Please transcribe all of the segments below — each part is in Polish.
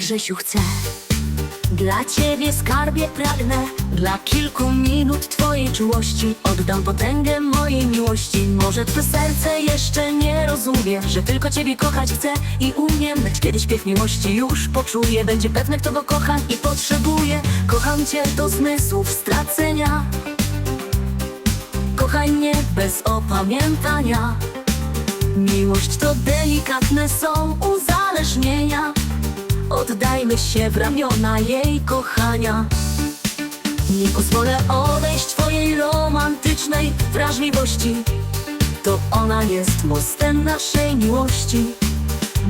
Grzesiu chcę. Dla ciebie skarbie pragnę. Dla kilku minut twojej czułości Oddam potęgę mojej miłości. Może twe serce jeszcze nie rozumie Że tylko ciebie kochać chcę i umiem. Lecz kiedy śpiew miłości już poczuję. Będzie pewne kto go kocha i potrzebuje. Kocham cię do zmysłów stracenia. Kochaj mnie bez opamiętania. Miłość to delikatne są uzależnienia Oddajmy się w ramiona jej kochania. Nie pozwolę odejść twojej romantycznej wrażliwości. To ona jest mostem naszej miłości.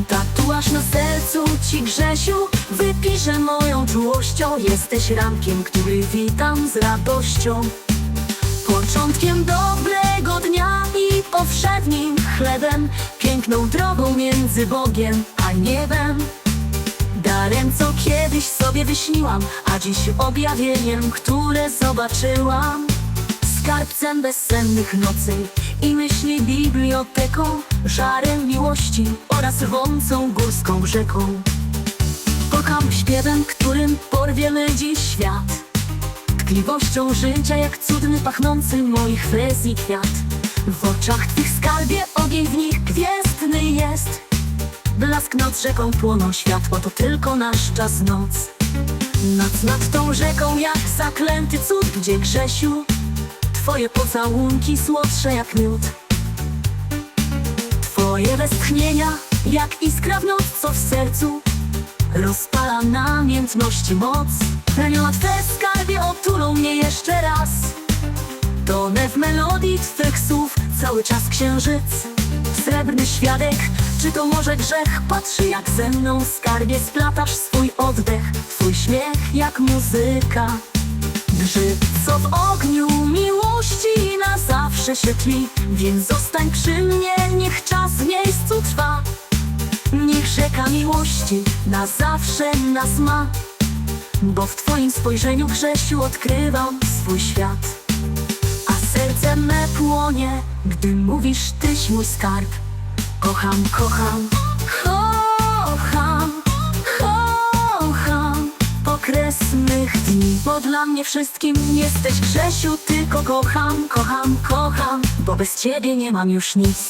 Tatuaż na sercu ci Grzesiu Wypiszę moją czułością Jesteś rankiem, który witam z radością. Początkiem dobrego dnia i powszednim chlebem Piękną drogą między Bogiem a niebem sobie wyśniłam A dziś objawieniem, które zobaczyłam. Skarbcem bezsennych nocy i myśli biblioteką Żarem miłości oraz rwącą górską rzeką. Kocham śpiewem, którym porwiemy dziś świat. Tkliwością życia jak cudny pachnący moich frez i kwiat. W oczach twych skarbie ogień w nich gwiezdny jest. Blask noc rzeką płoną światło to tylko nasz czas noc Noc nad tą rzeką jak zaklęty cud Gdzie Grzesiu Twoje pocałunki słodsze jak miód. Twoje westchnienia jak iskra w noc co w sercu Rozpala namiętności moc. Raniona Twe skarbie otulą mnie jeszcze raz. Tonę w melodii Twych słów cały czas księżyc Srebrny świadek, czy to może grzech? Patrzy jak ze mną skarbie splatasz swój oddech. Twój śmiech jak muzyka. Grzyb, co w ogniu miłości na zawsze się tli Więc zostań przy mnie, niech czas w miejscu trwa. Niech rzeka miłości na zawsze nas ma Bo w twoim spojrzeniu Grzesiu odkrywam swój świat serce me płonie, gdy mówisz tyś mój skarb. Kocham, kocham, kocham, kocham. Okres mych dni, bo dla mnie wszystkim jesteś Grzesiu Tylko kocham, kocham, kocham. Bo bez ciebie nie mam już nic